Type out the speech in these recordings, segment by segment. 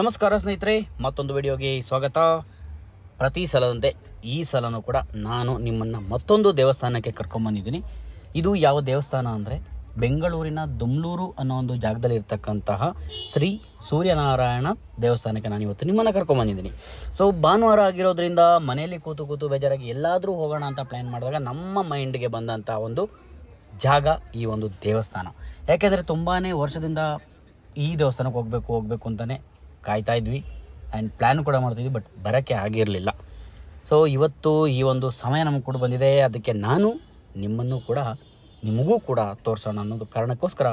ನಮಸ್ಕಾರ ಸ್ನೇಹಿತರೆ, ಮತ್ತೊಂದು ವಿಡಿಯೋಗೆ ಸ್ವಾಗತ. ಪ್ರತಿ ಸಲದಂತೆ ಈ ಸಲನೂ ಕೂಡ ನಾನು ನಿಮ್ಮನ್ನು ಮತ್ತೊಂದು ದೇವಸ್ಥಾನಕ್ಕೆ ಕರ್ಕೊಂಬಂದಿದ್ದೀನಿ ಇದು ಯಾವ ದೇವಸ್ಥಾನ ಅಂದರೆ ಬೆಂಗಳೂರಿನ ದುಮ್ಲೂರು ಅನ್ನೋ ಒಂದು ಜಾಗದಲ್ಲಿ ಇರ್ತಕ್ಕಂತಹ ಶ್ರೀ ಸೂರ್ಯನಾರಾಯಣ ದೇವಸ್ಥಾನಕ್ಕೆ ನಾನು ಇವತ್ತು ನಿಮ್ಮನ್ನು ಕರ್ಕೊಂಬಂದಿದ್ದೀನಿ ಸೊ ಭಾನುವಾರ ಆಗಿರೋದ್ರಿಂದ ಮನೆಯಲ್ಲಿ ಕೂತು ಕೂತು ಬೇಜಾರಾಗಿ ಎಲ್ಲಾದರೂ ಹೋಗೋಣ ಅಂತ ಪ್ಲ್ಯಾನ್ ಮಾಡಿದಾಗ ನಮ್ಮ ಮೈಂಡ್ಗೆ ಬಂದಂಥ ಒಂದು ಜಾಗ ಈ ಒಂದು ದೇವಸ್ಥಾನ. ಯಾಕೆಂದರೆ ತುಂಬಾ ವರ್ಷದಿಂದ ಈ ದೇವಸ್ಥಾನಕ್ಕೆ ಹೋಗಬೇಕು ಹೋಗಬೇಕು ಅಂತಲೇ ಕಾಯ್ತಾ ಇದ್ವಿ ಆ್ಯಂಡ್ ಪ್ಲ್ಯಾನ್ ಕೂಡ ಮಾಡ್ತಿದ್ವಿ ಬಟ್ ಬರೋಕ್ಕೆ ಆಗಿರಲಿಲ್ಲ. ಸೊ ಇವತ್ತು ಈ ಒಂದು ಸಮಯ ನಮಗೆ ಕೂಡ ಬಂದಿದೆ. ಅದಕ್ಕೆ ನಾನು ನಿಮ್ಮನ್ನು ಕೂಡ, ನಿಮಗೂ ಕೂಡ ತೋರಿಸೋಣ ಅನ್ನೋದು ಕಾರಣಕ್ಕೋಸ್ಕರ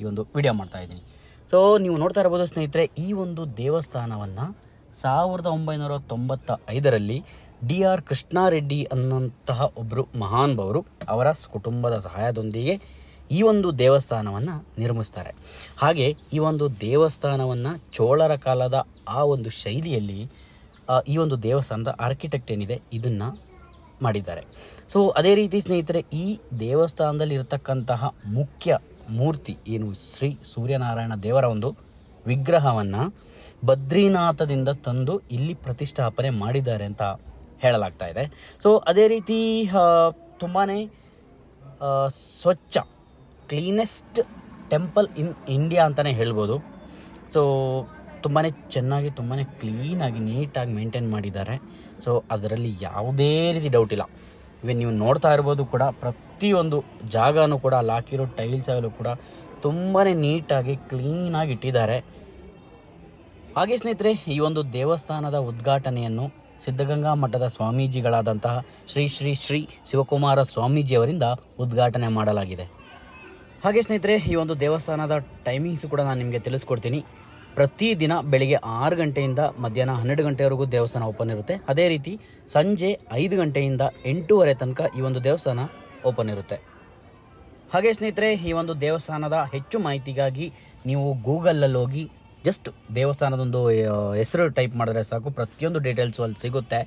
ಈ ಒಂದು ವಿಡಿಯೋ ಮಾಡ್ತಾ ಇದ್ದೀನಿ. ಸೊ ನೀವು ನೋಡ್ತಾ ಇರ್ಬೋದು ಸ್ನೇಹಿತರೆ, ಈ ಒಂದು ದೇವಸ್ಥಾನವನ್ನು ಸಾವಿರದ ಒಂಬೈನೂರ ತೊಂಬತ್ತ ಐದರಲ್ಲಿ ಡಿ ಆರ್ ಕೃಷ್ಣಾರೆಡ್ಡಿ ಅನ್ನೋಂತಹ ಒಬ್ಬರು ಮಹಾನ್ ಮಹಾನುಭಾವರು ಅವರ ಕುಟುಂಬದ ಸಹಾಯದೊಂದಿಗೆ ಈ ಒಂದು ದೇವಸ್ಥಾನವನ್ನು ನಿರ್ಮಿಸ್ತಾರೆ. ಹಾಗೆ ಈ ಒಂದು ದೇವಸ್ಥಾನವನ್ನು ಚೋಳರ ಕಾಲದ ಆ ಒಂದು ಶೈಲಿಯಲ್ಲಿ ಈ ಒಂದು ದೇವಸ್ಥಾನದ ಆರ್ಕಿಟೆಕ್ಟ್ ಏನಿದೆ, ಇದನ್ನು ಮಾಡಿದ್ದಾರೆ. ಸೊ ಅದೇ ರೀತಿ ಸ್ನೇಹಿತರೆ, ಈ ದೇವಸ್ಥಾನದಲ್ಲಿ ಇರತಕ್ಕಂತಹ ಮುಖ್ಯ ಮೂರ್ತಿ ಏನು, ಶ್ರೀ ಸೂರ್ಯನಾರಾಯಣ ದೇವರ ಒಂದು ವಿಗ್ರಹವನ್ನು ಬದ್ರಿನಾಥದಿಂದ ತಂದು ಇಲ್ಲಿ ಪ್ರತಿಷ್ಠಾಪನೆ ಮಾಡಿದ್ದಾರೆ ಅಂತ ಹೇಳಲಾಗ್ತಾ ಇದೆ. ಸೊ ಅದೇ ರೀತಿ ತುಂಬಾ ಸ್ವಚ್ಛ ಕ್ಲೀನೆಸ್ಟ್ ಟೆಂಪಲ್ ಇನ್ ಇಂಡಿಯಾ ಅಂತಲೇ ಹೇಳ್ಬೋದು. ಸೊ ತುಂಬಾ ಚೆನ್ನಾಗಿ ತುಂಬಾ ಕ್ಲೀನಾಗಿ ನೀಟಾಗಿ ಮೇಂಟೈನ್ ಮಾಡಿದ್ದಾರೆ. ಸೊ ಅದರಲ್ಲಿ ಯಾವುದೇ ರೀತಿ ಡೌಟ್ ಇಲ್ಲ. ಇವನ್ ನೀವು ನೋಡ್ತಾ ಇರ್ಬೋದು ಕೂಡ, ಪ್ರತಿಯೊಂದು ಜಾಗನೂ ಕೂಡ, ಅಲ್ಲಿ ಹಾಕಿರೋ ಟೈಲ್ಸ್ ಆಗಲೂ ಕೂಡ ತುಂಬಾ ನೀಟಾಗಿ ಕ್ಲೀನಾಗಿ ಇಟ್ಟಿದ್ದಾರೆ. ಹಾಗೆ ಸ್ನೇಹಿತರೆ, ಈ ಒಂದು ದೇವಸ್ಥಾನದ ಉದ್ಘಾಟನೆಯನ್ನು ಸಿದ್ಧಗಂಗಾ ಮಠದ ಸ್ವಾಮೀಜಿಗಳಾದಂತಹ ಶ್ರೀ ಶ್ರೀ ಶ್ರೀ ಶಿವಕುಮಾರ ಸ್ವಾಮೀಜಿಯವರಿಂದ ಉದ್ಘಾಟನೆ ಮಾಡಲಾಗಿದೆ. ಹಾಗೆ ಸ್ನೇಹಿತರೆ, ಈ ಒಂದು ದೇವಸ್ಥಾನದ ಟೈಮಿಂಗ್ಸ್ ಕೂಡ ನಾನು ನಿಮಗೆ ತಿಳಿಸ್ಕೊಡ್ತೀನಿ. ಪ್ರತಿದಿನ ಬೆಳಿಗ್ಗೆ ಆರು ಗಂಟೆಯಿಂದ ಮಧ್ಯಾಹ್ನ ಹನ್ನೆರಡು ಗಂಟೆವರೆಗೂ ದೇವಸ್ಥಾನ ಓಪನ್ ಇರುತ್ತೆ. ಅದೇ ರೀತಿ ಸಂಜೆ ಐದು ಗಂಟೆಯಿಂದ ಎಂಟೂವರೆ ತನಕ ಈ ಒಂದು ದೇವಸ್ಥಾನ ಓಪನ್ ಇರುತ್ತೆ. ಹಾಗೆ ಸ್ನೇಹಿತರೆ, ಈ ಒಂದು ದೇವಸ್ಥಾನದ ಹೆಚ್ಚು ಮಾಹಿತಿಗಾಗಿ ನೀವು ಗೂಗಲಲ್ಲಿ ಹೋಗಿ ಜಸ್ಟ್ ದೇವಸ್ಥಾನದೊಂದು ಹೆಸರು ಟೈಪ್ ಮಾಡಿದ್ರೆ ಸಾಕು. ಪ್ರತಿಯೊಂದು ಡೀಟೇಲ್ಸು ಅಲ್ಲಿ ಸಿಗುತ್ತೆ.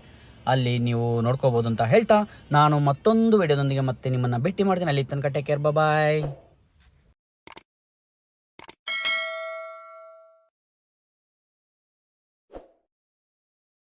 ಅಲ್ಲಿ ನೀವು ನೋಡ್ಕೋಬೋದು ಅಂತ ಹೇಳ್ತಾ ನಾನು ಮತ್ತೊಂದು ವಿಡಿಯೋದೊಂದಿಗೆ ಮತ್ತೆ ನಿಮ್ಮನ್ನು ಭೇಟಿ ಮಾಡ್ತೀನಿ. ಅಲ್ಲಿ ತನಕ ಟೇಕ್ ಕೇರ್ ಬಾಯ್